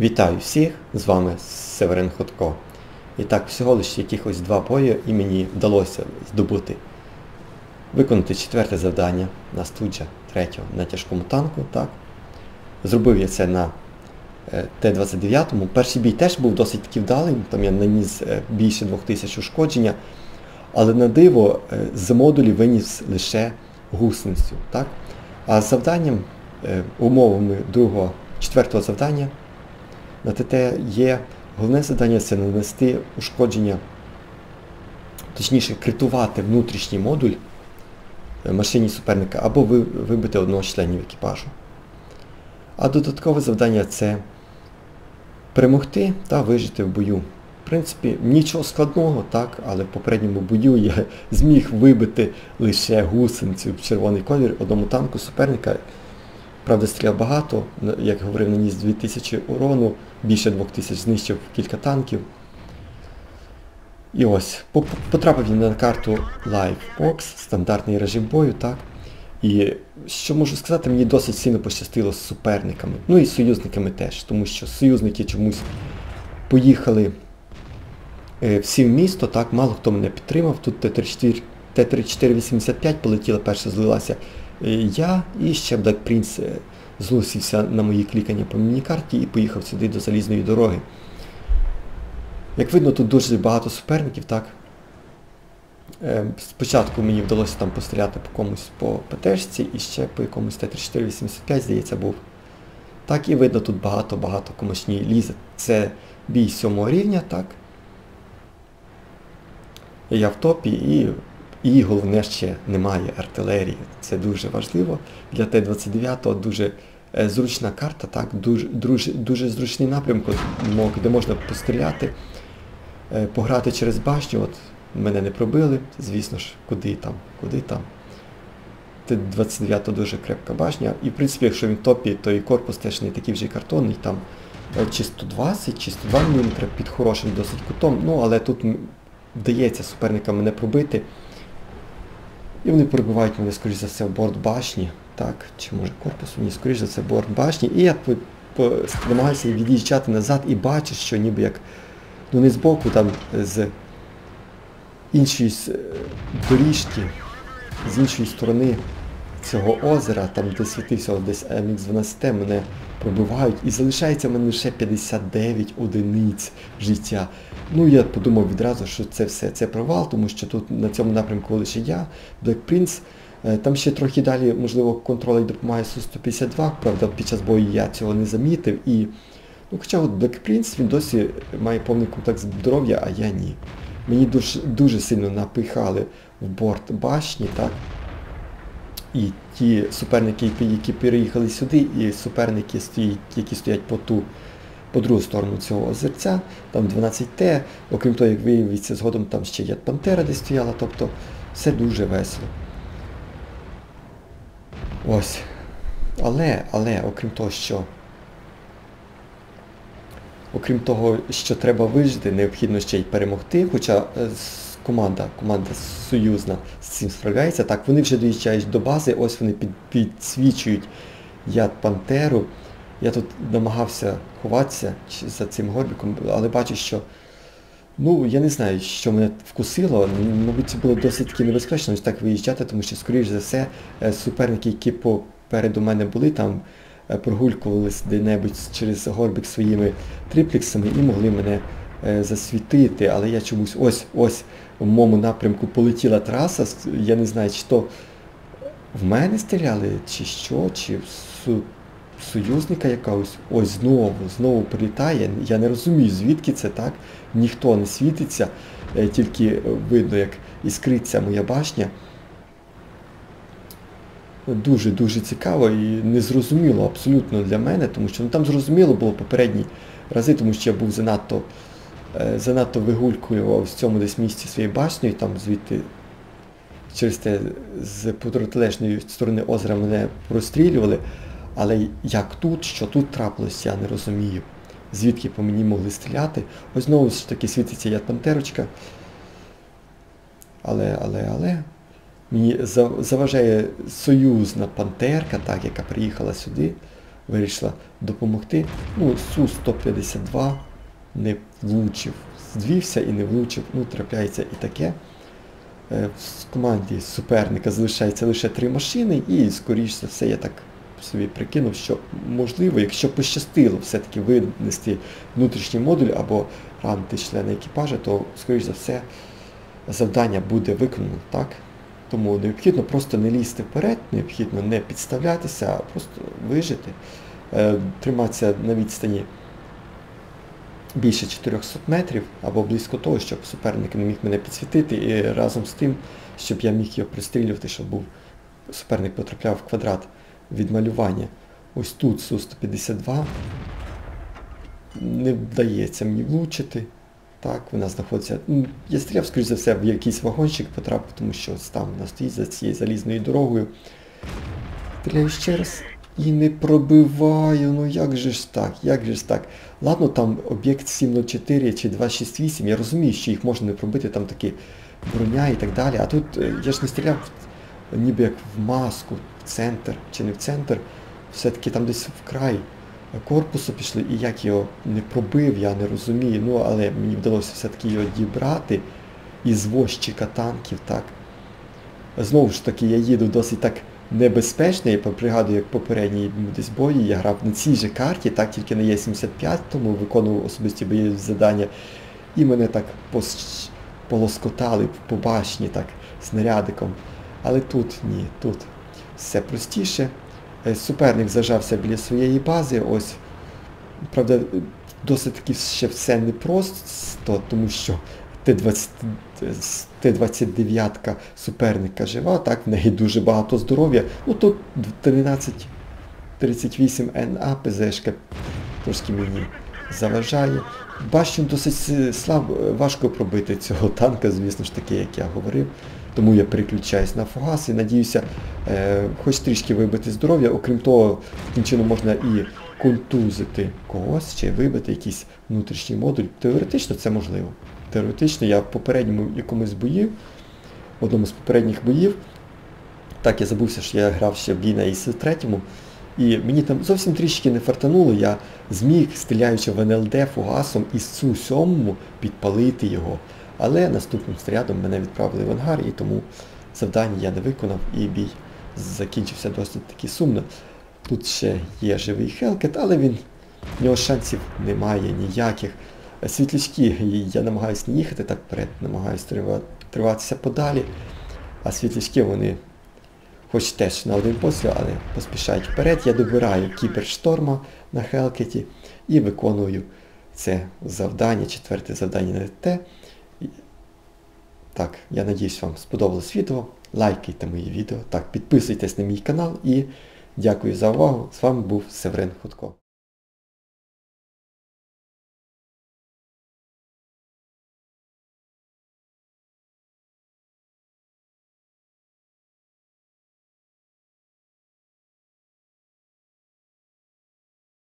Вітаю всіх, з вами Северин Ходко. І так, всього лише якихось два бої і мені вдалося здобути, виконати четверте завдання на студжа третього на тяжкому танку. так. Зробив я це на е, Т-29. Перший бій теж був досить таки вдалий, там я наніс е, більше 2000 ушкодження, але на диво е, з модулі виніс лише гусеницю. так. А з завданням, умовами другого, четвертого завдання на ТТ є головне завдання це нанести ушкодження, точніше критувати внутрішній модуль е, машині суперника або вибити одного з членів екіпажу. А додаткове завдання це перемогти та вижити в бою. В принципі, нічого складного, так, але в попередньому бою я зміг вибити лише гусеницю в червоний колір одному танку суперника. Правда, стріляв багато, як говорив, наніс 2000 урону, більше 2000 знищив кілька танків. І ось, потрапив він на карту Livebox, стандартний режим бою, так? І що можу сказати, мені досить сильно пощастило з суперниками. Ну і з союзниками теж, тому що союзники чомусь поїхали е, всі в місто, так, мало хто мене підтримав. Тут Т-3485 полетіла, перша злилася я і ще Prince е, злусився на мої клікання по мінікарті і поїхав сюди до залізної дороги. Як видно, тут дуже багато суперників, так? Е, спочатку мені вдалося там постріляти по комусь по ПТшці і ще по якомусь Т-3485, здається, був. Так, і видно, тут багато-багато комочні лізе. Це бій сьомого рівня, так? Я в топі і і головне ще немає артилерії. Це дуже важливо. Для Т-29 дуже е, зручна карта, так, дуже дуже, дуже зручний напрямок, де можна постріляти, е, пограти через башню. От Мене не пробили, звісно ж, куди там, куди там. Т-29 дуже крепка башня. І в принципі, якщо він топі, то і корпус теж не такий вже картонний, там е, чи 120, чи 102 мм під хорошим досить кутом. Ну, але тут вдається суперникам мене пробити. І вони перебувають мене, скоріш за все, в борт башні. Так, чи може корпус, ні, скоріш за це борт башні. І я намагаюся від'їжджати назад і бачу, що ніби як, ну не збоку, там з іншої доріжки, з іншої сторони цього озера, там де світився десь МХ-12, мене пробивають і залишається в мене лише 59 одиниць життя. Ну я подумав відразу, що це все це провал, тому що тут на цьому напрямку лише я, Black Prince. Е, там ще трохи далі, можливо, контроль допомагає Су-152, правда, під час бою я цього не замітив. І, ну, Хоча от Black Prince, він досі має повний контакт здоров'я, а я ні. Мені дуже дуже сильно напихали в борт башні, так? І ті суперники, які переїхали сюди, і суперники, які стоять по ту, по другу сторону цього озерця, там 12Т, окрім того, як виявиться, згодом там ще є Пантера, де стояла, тобто все дуже весело. Ось. Але, але, окрім того, що окрім того, що треба вижити, необхідно ще й перемогти, хоча е, команда команда союзна з цим справляється. Так, вони вже доїжджають до бази, ось вони під, підсвічують яд Пантеру. Я тут намагався ховатися за цим горбиком, але бачу, що ну, я не знаю, що мене вкусило. Мабуть, це було досить таки небезпечно ось так виїжджати, тому що, скоріш за все, е, суперники, які попереду мене були, там е, прогулькувалися де-небудь через горбик своїми триплексами і могли мене засвітити. Але я чомусь ось ось в моєму напрямку полетіла траса, я не знаю, чи то в мене стріляли, чи що, чи в союзника якогось. Ось знову, знову прилітає. Я не розумію, звідки це так. Ніхто не світиться, е, тільки видно, як іскриться моя башня. Дуже-дуже цікаво і незрозуміло абсолютно для мене, тому що ну, там зрозуміло було попередні рази, тому що я був занадто Е, занадто вигулькував в цьому десь місці своєї башні, там звідти через те з протилежної сторони озера мене прострілювали. Але як тут, що тут трапилося, я не розумію. Звідки по мені могли стріляти. Ось знову ж таки світиться я пантерочка. Але, але, але мені заважає союзна пантерка, так, яка приїхала сюди. вирішила допомогти. Ну, Су-152 не влучив, звівся і не влучив, ну трапляється і таке. Е, В команді суперника залишається лише три машини, і, скоріш за все, я так собі прикинув, що можливо, якщо пощастило все-таки винести внутрішній модуль або ранити члени екіпажа, то, скоріш за все, завдання буде виконано, так? Тому необхідно просто не лізти вперед, необхідно не підставлятися, а просто вижити, е, триматися на відстані більше 400 метрів або близько того, щоб суперник не міг мене підсвітити, і разом з тим, щоб я міг його пристрілювати, щоб був суперник потрапляв в квадрат відмалювання. Ось тут Су-152 не вдається мені влучити. Так, вона знаходиться. Ну, я стріляв, скоріш за все, в якийсь вагончик потрапив, тому що ось там вона стоїть за цією залізною дорогою. Стріляю ще раз і не пробиваю. Ну як же ж так, як же ж так. Ладно, там об'єкт 704 чи 268, я розумію, що їх можна не пробити, там такі броня і так далі. А тут е, я ж не стріляв ніби як в маску, в центр чи не в центр. Все-таки там десь в край корпусу пішли, і як його не пробив, я не розумію. Ну, але мені вдалося все-таки його дібрати із возчика танків, так. Знову ж таки, я їду досить так небезпечно, я пригадую, як попередній десь бої, я грав на цій же карті, так, тільки на Є75, тому виконував особисті бойові завдання. І мене так пос- полоскотали по башні так, снарядиком. Але тут ні, тут все простіше. Е, Суперник зажався біля своєї бази. Ось, правда, досить таки ще все непросто, тому що Т-20, Т-29 суперника жива, так, в неї дуже багато здоров'я. Ну тут 1338 НА ПЗшка трошки мені заважає. Башню досить слабо, важко пробити цього танка, звісно ж таки, як я говорив. Тому я переключаюсь на фугас і надіюся, е, хоч трішки вибити здоров'я. Окрім того, таким чином можна і контузити когось, чи вибити якийсь внутрішній модуль. Теоретично це можливо. Теоретично я в попередньому якомусь бої, в одному з попередніх боїв, так я забувся, що я грав ще в бій на ІС-3, і мені там зовсім трішки не фартануло, я зміг, стріляючи в НЛД фугасом із Су-7 підпалити його. Але наступним снарядом мене відправили в ангар, і тому завдання я не виконав, і бій закінчився досить таки сумно. Тут ще є живий Хелкет, але він, в нього шансів немає ніяких. Світлячки, я намагаюся не їхати так вперед, намагаюся триватися подалі, а світлячки вони хоч теж на один постріл, але поспішають вперед. Я добираю кібершторма на Хелкеті і виконую це завдання, четверте завдання на те. Так, я надіюсь, вам сподобалось відео. Лайкайте мої відео. Так, підписуйтесь на мій канал і дякую за увагу. З вами був Севрин Ходко.